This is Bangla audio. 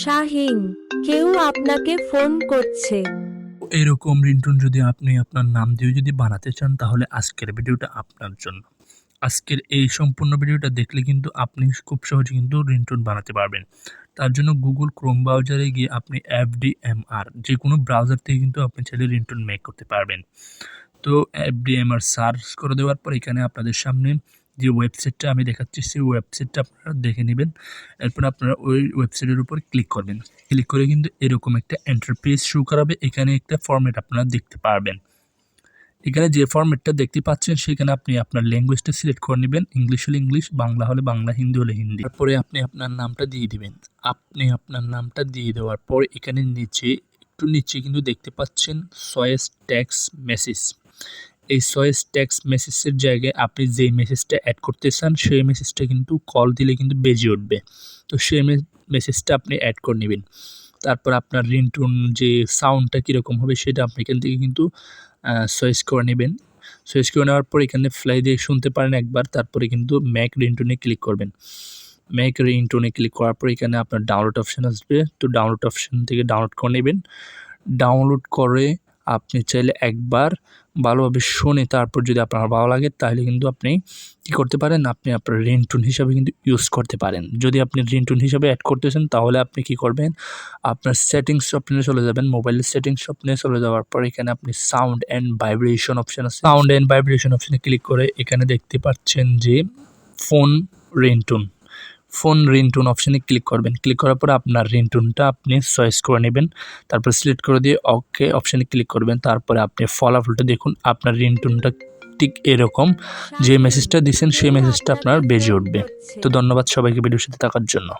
শাহিন, কেউ আপনাকে ফোন করছে। এরকম রিংটোন যদি আপনি আপনার নাম দিয়ে যদি বানাতে চান, তাহলে আজকের ভিডিওটা আপনার জন্য। আজকের এই সম্পূর্ণ ভিডিওটা দেখলে কিন্তু আপনি খুব সহজে কিন্তু রিংটোন বানাতে পারবেন। তার জন্য গুগল ক্রোম ব্রাউজারে গিয়ে আপনি এফ ডি এফডিএমআর যে কোনো ব্রাউজার থেকে কিন্তু আপনি চাইলে রিংটোন মেক করতে পারবেন। তো এফডিএমআর সার্চ করে দেওয়ার পর এখানে আপনাদের সামনে যে ওয়েবসাইটটা আমি দেখাচ্ছি, সেই ওয়েবসাইটটা আপনারা দেখে নেবেন। এরপর আপনারা ওই ওয়েবসাইটের উপর ক্লিক করবেন। ক্লিক করে কিন্তু এরকম একটা এন্টারপ্রেস শো করাবে। এখানে একটা ফর্মেট আপনারা দেখতে পারবেন। এখানে যে ফর্মেটটা দেখতে পাচ্ছেন, সেখানে আপনি আপনার ল্যাঙ্গুয়েজটা সিলেক্ট করে নেবেন। ইংলিশ হলে ইংলিশ বাংলা হলে বাংলা, হিন্দি হলে হিন্দি। তারপরে আপনি আপনার নামটা দিয়ে দিবেন। আপনি আপনার নামটা দিয়ে দেওয়ার পর এখানে নিচে, একটু নিচে কিন্তু দেখতে পাচ্ছেন সয়েস ট্যাক্স মেসেজ এই সয়েস ট্যাক্স মেসেজের জায়গায় আপনি যেই মেসেজটা অ্যাড করতে চান, সেই মেসেজটা কিন্তু কল দিলে কিন্তু বেজে উঠবে। তো সেই মেসেজটা আপনি অ্যাড করে নেবেন। তারপর আপনার রিংটোন যে সাউন্ডটা কীরকম হবে সেটা আপনি এখান থেকে কিন্তু সয়েস করে নেবেন। সয়েস করে নেওয়ার পর এখানে ফ্লাই দিয়ে শুনতে পারেন একবার, তারপরে কিন্তু ম্যাক রিংটোনে ক্লিক করবেন। ম্যাক রিংটোনে ক্লিক করার পর এখানে আপনার ডাউনলোড অপশান আসবে। তো ডাউনলোড অপশান থেকে ডাউনলোড করে নেবেন। ডাউনলোড করে আপনি চাইলে একবার ভালোভাবে শুনে তারপর যদি আপনার ভালো লাগে, তাহলে কিন্তু আপনি কী করতে পারেন? আপনি আপনার রিংটোন হিসাবে কিন্তু ইউজ করতে পারেন। যদি আপনি রিংটোন হিসাবে অ্যাড করতেছেন, তাহলে আপনি কি করবেন? আপনার সেটিংস অপশনে চলে যাবেন। মোবাইলের সেটিংস অপশনে চলে যাওয়ার পর এখানে আপনি সাউন্ড অ্যান্ড ভাইব্রেশন অপশন আছে। সাউন্ড অ্যান্ড ভাইব্রেশন অপশনে ক্লিক করে এখানে দেখতে পাচ্ছেন যে ফোন রিংটোন ফোন রিনটুন অপশানে ক্লিক করবেন। ক্লিক করার পর আপনার রিনটুনটা আপনি চয়েস করে নেবেন। তারপর সিলেক্ট করে দিয়ে ওকে অপশানে ক্লিক করবেন। তারপরে আপনি ফলাফলটা দেখুন, আপনার রিনটুনটা ঠিক এরকম। যে মেসেজটা দিচ্ছেন সেই মেসেজটা আপনার বেজে উঠবে। তো ধন্যবাদ সবাইকে ভিডিওর সাথে থাকার জন্য।